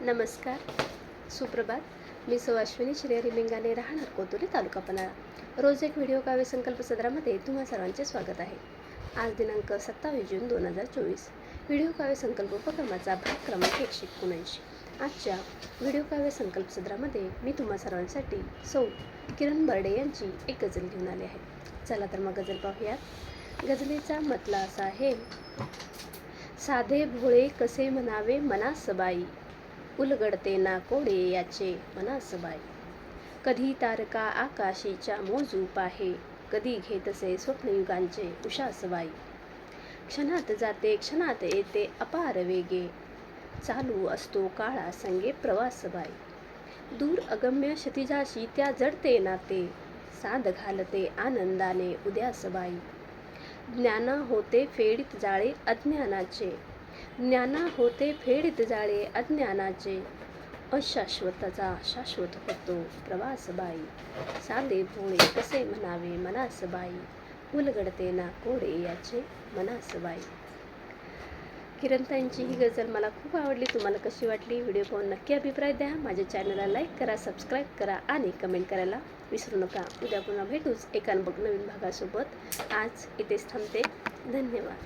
नमस्कार. सुप्रभात. मी सौ अश्विनी श्रेयरी राहणार कोतुली तालुका पन्हाळा. रोज एक व्हिडिओ काव्य संकल्प सदरामध्ये तुम्हा सर्वांचे स्वागत आहे. आज दिनांक सत्तावीस जून दोन हजार चोवीस. व्हिडिओ काव्य संकल्प उपक्रमाचा भाग क्रमांक एकशे एकोणऐंशी. आजच्या व्हिडिओ काव्य संकल्प सदरामध्ये मी तुम्हा सर्वांसाठी सौ किरण बर्डे यांची एक गझल घेऊन आली आहे. चला तर मग गझल पाहूयात. गझलेचा मतला असा आहे. साधे भोळे कसे म्हणावे मनासबाई. उलगडते ना कोडे याचे मनासबाई. कधी तारका आकाशीच्या मोजूप आहे कधी घेतसे स्वप्नयुगांचे उषासबाई क्षणात जाते क्षणात येते अपार वेगे. चालू असतो काळा संगे प्रवासबाई. दूर अगम्य क्षतिजाशी त्या जडते नाते साध घालते आनंदाने उद्यासबाई. ज्ञान होते फेडीत जाळे अज्ञानाचे ज्ञाना होते फेडित जाळे अज्ञानाचे. अशाश्वताचा शाश्वत होतो प्रवास बाई साधे भोळे कसे म्हणावे मनासबाई. उलगडते ना कोडे याचे मनासबाई. किरणताईंची ही गझल मला खूप आवडली. तुम्हाला कशी वाटली? व्हिडिओ पाहून नक्की अभिप्राय द्या. माझ्या चॅनलला लाईक करा सबस्क्राईब करा आणि कमेंट करायला विसरू नका. उद्या पुन्हा भेटूच एका नवीन भागासोबत. आज इथेच थांबते. धन्यवाद.